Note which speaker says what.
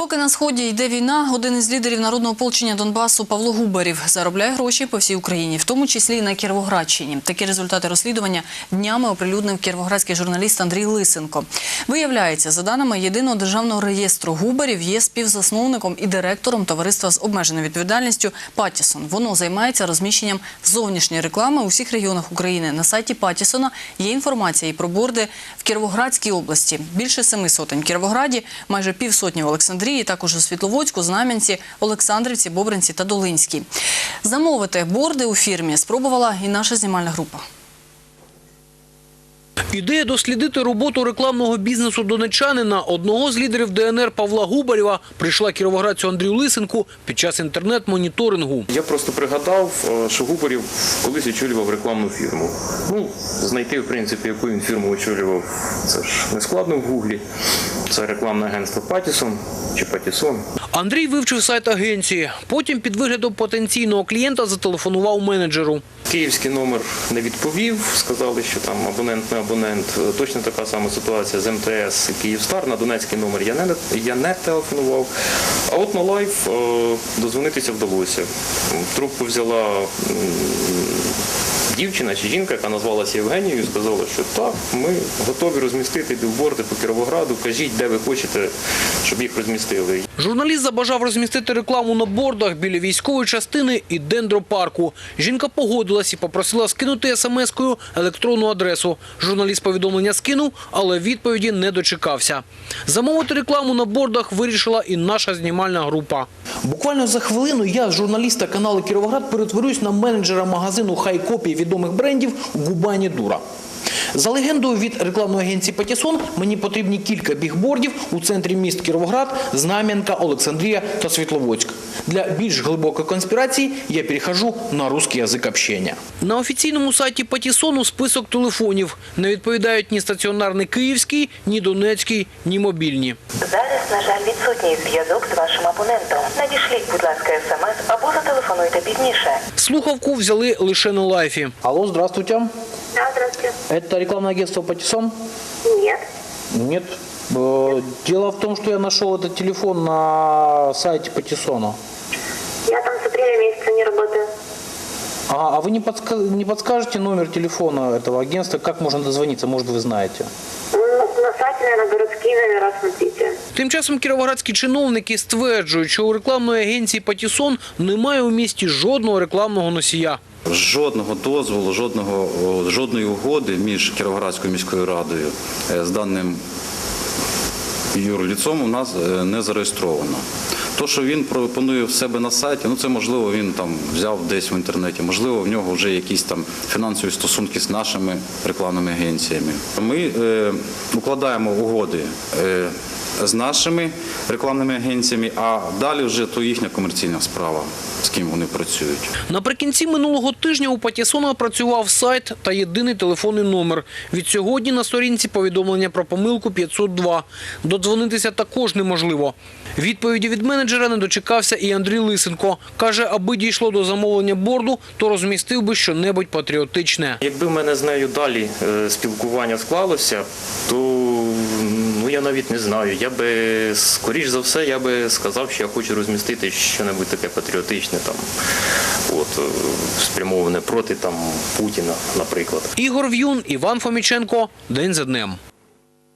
Speaker 1: Поки на сході йде війна, один із лідерів народного ополчення Донбасу Павло Губарів заробляє гроші по всій Україні, в тому числі і на Кіровоградщині. Такі результати розслідування днями оприлюднив кіровоградський журналіст Андрій Лисенко. Виявляється, за даними єдиного державного реєстру Губарів, є співзасновником і директором товариства з обмеженою відповідальністю Патісон. Воно займається розміщенням зовнішньої реклами у всіх регіонах України. На сайті Патісона є інформація і про борди в Кіровоградській області. Більше семи сотень в Кіровограді, майже півсотні в Олександрії, також у Світловодську, Знам'янці, Олександрівці, Бобринці та Долинській. Замовити борди у фірмі спробувала і наша знімальна група.
Speaker 2: Ідея дослідити роботу рекламного бізнесу донечанина, одного з лідерів ДНР Павла Губарєва, прийшла кіровоградцю Андрію Лисенку під час інтернет-моніторингу.
Speaker 3: Я просто пригадав, е, що Губарів колись очолював рекламну фірму. Ну, знайти, в принципі, яку він фірму очолював, це ж не складно в гуглі. Це рекламне агентство Патісон чи Патісон.
Speaker 2: Андрій вивчив сайт агенції. Потім під виглядом потенційного клієнта зателефонував менеджеру.
Speaker 3: Київський номер не відповів, сказали, що там абонент не абонент. Точно така сама ситуація з МТС Київстар. На Донецький номер я не, я не телефонував. А от на лайф е, дозвонитися вдалося. Трубку взяла дівчина чи жінка, яка назвалася Євгенією, сказала, що так, ми готові розмістити білборди по Кіровограду. Кажіть, де ви хочете, щоб їх розмістили.
Speaker 2: Журналіст забажав розмістити рекламу на бордах біля військової частини і дендропарку. Жінка погодилась і попросила скинути смс-кою електронну адресу. Журналіст повідомлення скинув, але відповіді не дочекався. Замовити рекламу на бордах вирішила і наша знімальна група. Буквально за хвилину я, журналіста каналу Кіровоград, перетворюсь на менеджера магазину хай-копій відомих брендів Губані Дура. За легендою від рекламної агенції Патісон мені потрібні кілька бігбордів у центрі міст Кіровоград, Знам'янка, Олександрія та Світловодськ. Для більш глибокої конспірації я перехожу на русский язик общення. На офіційному сайті Патісону список телефонів. Не відповідають ні стаціонарний київський, ні донецький, ні мобільні.
Speaker 4: Зараз, на жаль, відсутній зв'язок з вашим абонентом. Надішліть, будь ласка, смс або зателефонуйте пізніше.
Speaker 2: Слухавку взяли лише на лайфі. Алло, здравствуйте. Это рекламное агентство Патисон?
Speaker 4: Нет.
Speaker 2: Нет. Э, Дело в том, что я нашел этот телефон на сайте Патисона.
Speaker 4: Я там с апреля месяца не работаю.
Speaker 2: А, а вы не, подска- не подскажете номер телефона этого агентства, как можно дозвониться, может вы знаете?
Speaker 4: Ну, на сайте, наверное, городские номера смотрите.
Speaker 2: Тим часом кіровоградські чиновники стверджують, що у рекламної агенції Патісон немає у місті жодного рекламного носія.
Speaker 5: Жодного дозволу, жодного, жодної угоди між Кіровоградською міською радою е, з даним юрліцом у нас е, не зареєстровано. То, що він пропонує в себе на сайті, ну це можливо він там взяв десь в інтернеті, можливо, в нього вже якісь там фінансові стосунки з нашими рекламними агенціями. Ми е, укладаємо угоди. Е, з нашими рекламними агенціями, а далі вже то їхня комерційна справа, з ким вони працюють.
Speaker 2: Наприкінці минулого тижня у Патісона працював сайт та єдиний телефонний номер. Від сьогодні на сторінці повідомлення про помилку 502. Додзвонитися також неможливо. Відповіді від менеджера не дочекався і Андрій Лисенко. Каже, аби дійшло до замовлення борду, то розмістив би щонебудь патріотичне.
Speaker 3: Якби в мене з нею далі е, спілкування склалося, то навіть не знаю. Я би скоріш за все я би сказав, що я хочу розмістити щось таке патріотичне, там от е, спрямоване проти там Путіна, наприклад.
Speaker 2: Ігор В'юн, Іван Фоміченко. День за днем.